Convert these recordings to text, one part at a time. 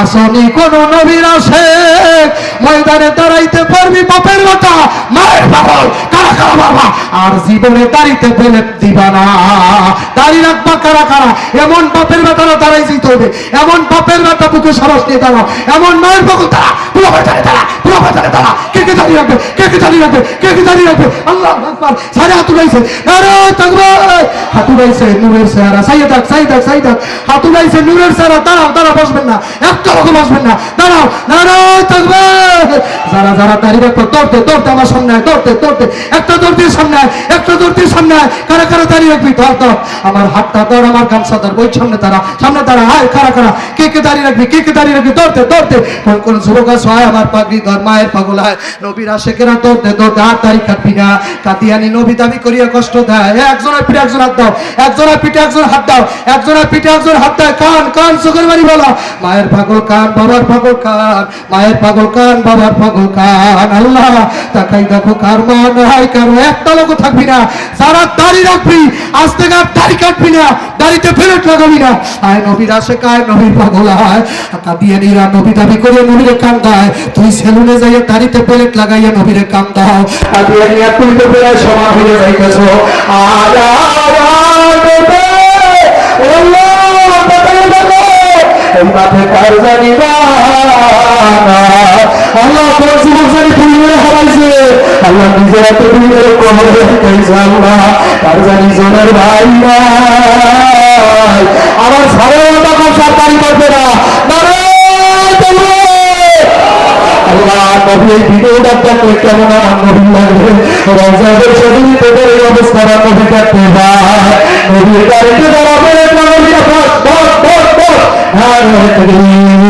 আসনি কোন নবীর আসে। ময়দানে দাঁড়াইতে পারবি বাপের কথা মায়ের বাবল কারা কারা বাবা। আর জীবনে দাঁড়িতে পেলে দিবা না দাঁড়িয়ে রাখবা কারা কারা। এমন বাপের বেটারা দাঁড়াই যেতে হবে। এমন বাপের বেটা বুকে সাহস নিয়ে দাঁড়াও। এমন মায়ের পাগল তারা পুরো বেটারে তারা পুরো বেটারে তারা কে কে দাঁড়িয়ে রাখবে? কে দাঁড়িয়ে রাখবে কে দাঁড়িয়ে রাখবে আল্লাহ আকবার। সারা হাত গাইছে আরে থাকবে হাতু গাইছে নূরের সারা সাইয়ে থাক সাই থাক সাই থাক। হাতু গাইছে নূরের সারা দাঁড়াও দাঁড়াও, বসবেন না। একটা রকম বসবেন না। দাঁড়াও। দাঁড়াও থাকবে যারা যারা দাঁড়িয়ে রাখবে দৌড়তে দৌড়তে আমার সামনে আয়, দৌড়তে দৌড়তে। একটা দৌড়তে সামনে আয়, একটা দৌড়তে সামনে আয়। কারা কারা দাঁড়িয়ে রাখবি? ধর ধর। আমার হাতটা ধর, আমার গামছা ধর ওই সামনে তারা সামনে তারা, আয়, কারা কারা? কে কে দাঁড়িয়ে রাখবি? কে কে দাঁড়িয়ে রাখবি? দৌড়তে দৌড়তে। কোন কোন যুবক আছে? হয় আমার পাগড়ি ধর, মায়ের পাগল হয় নবীর আশেকেরা দৌড়তে দৌড়তে। আর দাড়ি কাটবি না। কাতিয়ানি নবী দাবি করিয়া কষ্ট দেয়। একজনের পিঠে একজন হাত দাও। একজনের পিঠে একজন হাত দাও। একজনের পিঠে একজন হাত দেয়। কান কান, চোখের বাড়ি বলো। মায়ের পাগল কান, বাবার পাগল কান। মায়ের পাগল কান, বাবার পাগল কান আল্লাহ, তাকাই দেখো কার মা নাই, কারও একটা লোক থাকবি না। সারা দাড়ি রাখবি, আজ থেকে আর দাড়ি কাটবি না, দাড়িতে ফেরত লাগাবি না। আয় নবীর আসে কায় নবীর পাগল, আয়। কাঁদিয়ে নিরা নবী দাবি করে নবীরে কান দেয় তুই সেলুনে যাইয়ে দাড়িতে প্লেট লাগাইয়া নবীরে কান দাও কাঁদিয়ে নিয়া তুই তো প্রায় সমান হয়ে যাইতেছ আয় মাঠে কার জানি না। আল্লাহ তোর যুবক জানি হারাইছে। আল্লাহ নিজের এত ফুলিয়ে কবর রেখেছে আল্লাহ কার জানি জনের সরকারি করবে না! আল্লাহ, নবী, এই ভিডিওটা দেখলে কেমন আমার নবী লাগবে? রমজানের নবী নবীর গাড়িতে দাঁড়াবে বস হ্যাঁ!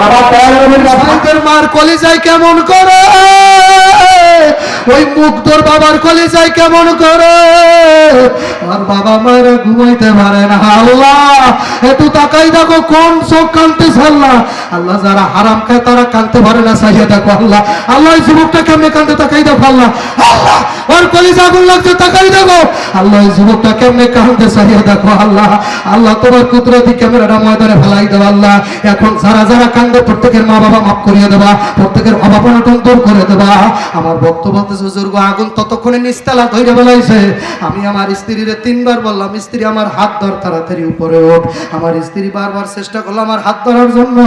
নবীর মার কলিজায় কেমন করে? ওই মুগ্ধর বাবার কলিজায় কেমন করে? আর বাবা মায়ের ঘুমাইতে পারে না। আল্লাহ একটু তাকাই দেখো, কোন চোখ কানতে আল্লাহ আল্লাহ যারা হারাম খায় তারা কানতে পারে না চাইয়া দেখো আল্লাহ। আল্লাহ যুবকটা কেমনে কানতে তাকাই দেখো আল্লাহ। আল্লাহ, ওর কলিজা আগুন লাগছে, তাকাই দেখো। আল্লাহ যুবকটা কেমনে কানতে চাইয়া দেখো আল্লাহ। আল্লাহ, তোমার কুদরতি ক্যামেরাটা ময়দানে ফেলাই দেবো আল্লাহ। এখন যারা যারা কান্দে প্রত্যেকের মা বাবা মাফ করিয়ে দেবা, প্রত্যেকের অভাবনাটন দূর করে দেবা। আমার ভক্ত বলতে আগুন ততক্ষণে নিস্তালা ধৈর্য বেলাইছে আমি আমার স্ত্রীর তিনবার বললাম, স্ত্রী, আমার হাত ধর তাড়াতাড়ি উপরে ওঠ আমার স্ত্রী বারবার চেষ্টা করল, আমার হাত ধরার জন্য।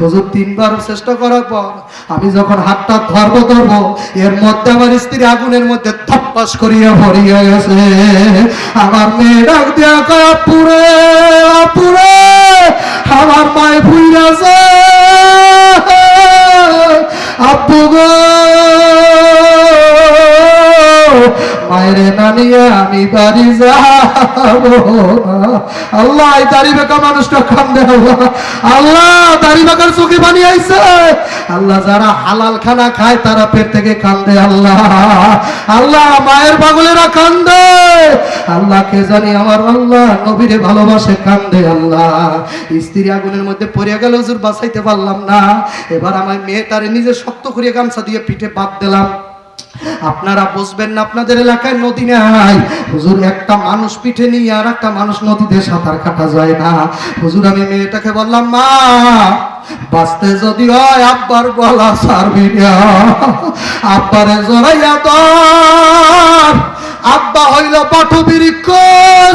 হুজুর, তিনবার চেষ্টা করার পর আমি যখন হাতটা ধরব ধরব, এর মধ্যে আমার স্ত্রী আগুনের মধ্যে থপ্পাস করিয়া ভরিয়া গেছে। আমার মেয়ে ডাক দেয়া কাপুরে পুরে পুরে আমার মায় ভুল আছে আব্বু গো মায়ের আমি যাব। আল্লাহ, এই মানুষটা আল্লাহ। বেকার চোখে আইছে। আল্লাহ, যারা হালাল খানা খায়, তারা পেট থেকে কান্দে আল্লাহ। আল্লাহ, মায়ের পাগলেরা কান্দে। জানি আমার আল্লাহ নবীরে ভালোবাসে, কান্দে আল্লাহ। স্ত্রী আগুনের মধ্যে পড়ে গেল, হুজুর, বাঁচাইতে পারলাম না। এবার আমার মেয়েটারে নিজে শক্ত করিয়া গামছা দিয়ে পিঠে বাদ দিলাম। আপনারা বুঝবেন না, আপনাদের এলাকায় নদী নাই। হুজুর, একটা মানুষ পিঠে নিয়ে আর একটা মানুষ নদীতে সাঁতার কাটা যায় না। হুজুর, আমি মেয়েটাকে বললাম, মা, বাঁচতে যদি হয় আব্বার গলা সারবি আব্বারে জড়াইয়া তোর আব্বা হইল পাঠবিরিক্ষ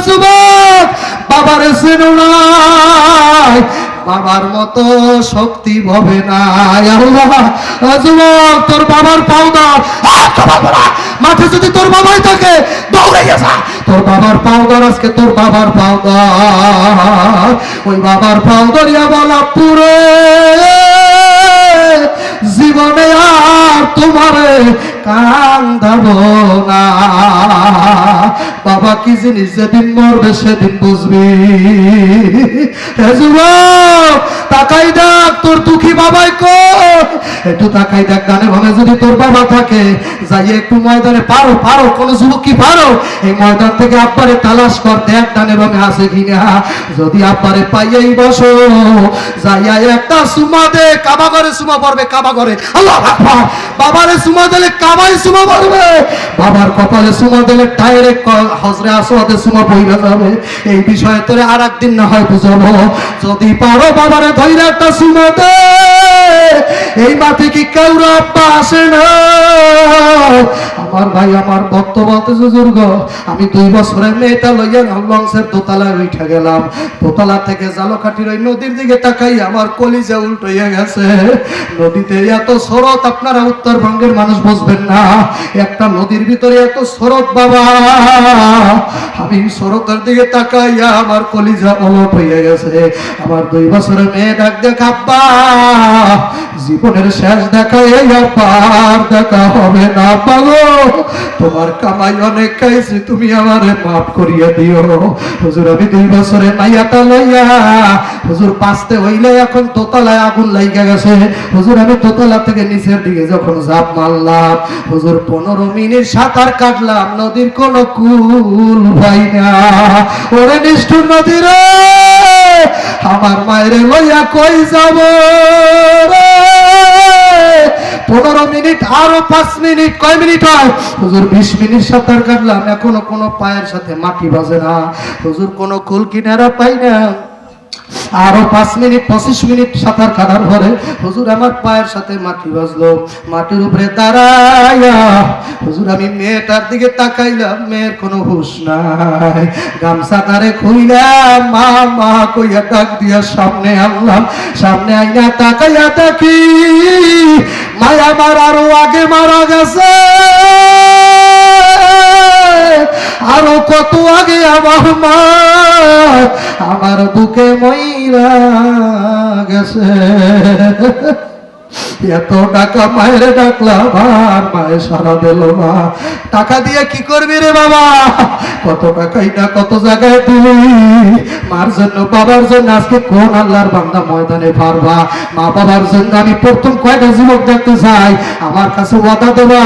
যুবক বাবারে চেনো নাই। বাবার মতো শক্তি আল্লাহ যুবক তোর বাবার বাবা, মাঠে যদি তোর বাবাই থাকে তোর বাবার পাও দাও আজকে তোর বাবার পাও দাও ওই বাবার পাও ধরিয়া বলা পুরে। জীবনে আর তোমারে কান্দাব না। বাবা কি জিনিস যেদিন মরবে সেদিন বুঝবি। তাকাই দেখ, তোর দুঃখী বাবাই কো একটু তাকাই দেখ গানে ভাবে যদি তোর বাবা থাকে যাই একটু ময়দানে পারো পারো, কোন যুবক কি পারো। এই ময়দান থেকে আব্বারে তালাশ কর, দেখ ডানে ভাবে আছে কিনা। যদি আব্বারে পাইয়াই বসো, যাইয়া একটা সুমা দে কাবা করে সুমা পড়বে কাবা করে আল্লাহ বাবারে সুমা দিলে কাবাই সুমা পড়বে। বাবার কপালে সুমা দিলে টায়ারে হজরে আসওয়াদে সুমা বইরা যাবে। এই বিষয়ে তোরে আর একদিন না হয় বুঝাবো। যদি পারো বাবারে সুমা দে এই মাঠে কি কেউ আব্বা আসে না আমার ভাই, আমার ভক্ত বুজুর্গ আমি দুই বছরের মেয়েটা লইয়া লংসের দোতলায় উঠে গেলাম। দোতলা থেকে জালকাঠির ওই নদীর দিকে তাকাই, আমার কলিজা উল্টো হয়ে গেছে। নদীতে এত স্রোত আপনারা উত্তরবঙ্গের মানুষ বুঝবেন না। একটা নদীর ভিতরে এত স্রোত বাবা। আমি স্রোতের দিকে তাকাইয়া আমার কলিজা অলট হয়ে গেছে। আমার দুই বছরের মেয়ে ডাক দেখ, আব্বা। জীবনের শেষ দেখা এই আব্বার দেখা হবে না পাগো তোমার কামাই অনেক তুমি আমারে মাফ করিয়া দিও। হুজুর, আমি দুই বছরে মাইয়াটা লইয়া হুজুর, পাঁচতে হইলে এখন আগুন লাইগা গেছে। হুজুর, আমি থেকে নিচের দিকে যখন মারলাম, হুজুর, পনেরো মিনিট সাঁতার কাটলাম, নদীর কোন কুল ভাই না। ওরে নিষ্ঠুর নদী রে, আমার মায়ের লইয়া কই যাব রে? পনেরো মিনিট আরও পাঁচ মিনিট, কয় মিনিট হয়? হুজুর, বিশ মিনিট সাঁতার কাটলাম। এখনও কোনো পায়ের সাথে মাটি বাজে না। হুজুর, কোনো কুল কিনারা পাই না। আরও পাঁচ মিনিট, পঁচিশ মিনিট সাঁতার কাটার পরে হুজুর আমার পায়ের সাথে মাটি বাজলো। মাটির উপরে দাঁড়াইয়া হুজুর আমি মেয়েটার দিকে তাকাইলাম, মেয়ের কোনো হুশ নাই। গামছা তারে খুইলাম, মা মা কইয়া ডাক দিয়া সামনে আনলাম। সামনে আইনা তাকাইয়া তাকি মায়া আমার আরও আগে মারা গেছে। আরও কত আগে আমার মা আমার বুকে ময়রা গেছে। এত টাকা মায়ের ডাকলাম সারা দিল না। টাকা দিয়ে কি করবি রে বাবা? কত টাকাই না, কত জায়গায় মার জন্য, বাবার জন্য আজকে কোন আল্লাহর বান্দা ময়দানে পারবা? মা বাবার জন্য আমি প্রথম কয়টা যুবক দেখতে চাই? আমার কাছে ওয়াদা দেবা,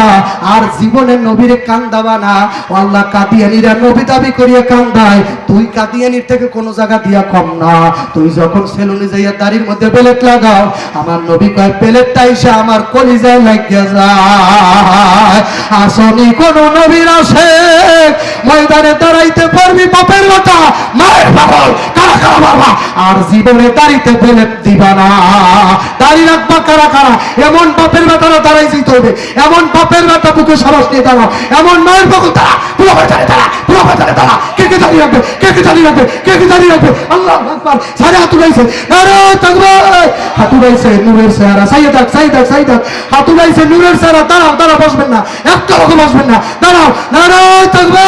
আর জীবনের নবীরে কান দাবা না। আল্লাহ কাদিয়ানিরা নবী দাবি করিয়া কান দেয়, তুই কাদিয়ানির থেকে কোনো জায়গা দিয়া কম না। তুই যখন সেলুনে যাইয়া দাড়ির মধ্যে বেলেট লাগাও, আমার নবী কয়, বেলেটটা এসে আমার কলিজায় লাগিয়া যায়। আসনি কোন নবীর আসে। ময়দানে দাঁড়াইতে পারবি বাপের কথা মায়ের পাগল, কারা কারা বাবা আর জীবনে দাঁড়িতে বেলেট দিবা না। দাড়ি রাখবা কারা কারা? এমন বাপের বেটারা দাঁড়াই যেতে হবে। এমন বাপের বেটা বুকে সাহস নিয়ে দাঁড়াও। এমন মায়ের পাগল তারা পুরো বেটারে তারা পুরো বেটারে তারা কে কে দাঁড়িয়ে রাখবে, কে কে দাঁড়িয়ে রাখবে, কে কে দাঁড়িয়ে রাখবে? আল্লাহ আকবার। সারা হাত উড়াইছে আরে থাকবে হাত উড়াইছে নূরের চেহারা। সাইদাক সাইদাক সাইদাক হাত উড়াইছে নূরের সারা দাঁড়াও দাঁড়াও, বসবেন না। একটা রকম বসবেন না। দাঁড়াও। নারায় থাকবে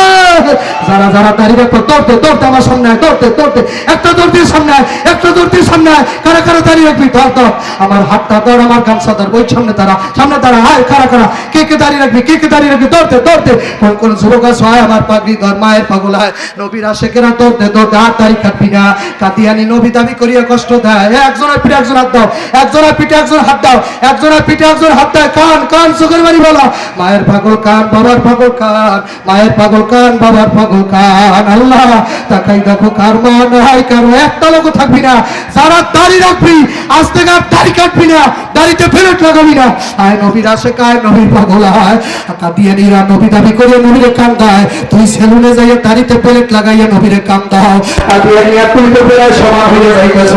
যারা যারা দাঁড়িয়ে রাখবে দৌড়তে দৌড়তে আমার সামনে আয়, দৌড়তে দৌড়তে। একটা দৌড়তে সামনে আয়, একটা দৌড়তে সামনে আয়। কারা কারা দাঁড়িয়ে রাখবি ধর ধর। আমার হাতটা ধর, আমার গামছা ধর। ওই সামনে দাঁড়া সামনে দাঁড়া, আয়, কারা কারা। কে কে দাঁড়িয়ে রাখবি? কে কে দাঁড়িয়ে রাখবি? দৌড়তে দৌড়তে। কোন কোন যুবক হয় আমার পাগড়ি ধর, মায়ের পাগল হয়। নবীর আশেকেরা দৌড়তে দৌড়তে। আর তারিখ কাটবি না। কাতিয়ানি নবী দাবি করিয়া কষ্ট দেয়। একজনের পিঠে একজন হাত দাও। একজনের পিঠে একজন হাত দাও। একজনের পিঠে একজন হাত দেয়। কান কান, চোখের বাড়ি বলো। মায়ের পাগল কান, বাবার পাগল কান। মায়ের পাগল কান, বাবার পাগল কান আল্লাহ, তাকাই দেখো কার মা নাই কারও একটা লোক থাকবি না। যারা দাড়ি রাখবি, আজ থেকে আর দাড়ি কাটবি না, দাড়িতে ফেরত লাগাবি না। আয় নবীর আসে কায় নবীর পাগল হয় কাঁদিয়ে নিরা নবী দাবি করে নবীরে কান দেয় তুই সেলুনে যাইয়া দাড়িতে প্লেট লাগাইয়া নবীরে কান দাও। কাঁদিয়ে নিয়া তুই তো প্রায় সময় হয়ে যাইতেছ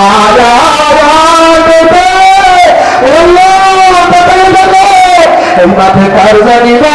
আয় মাঠে কার জানি না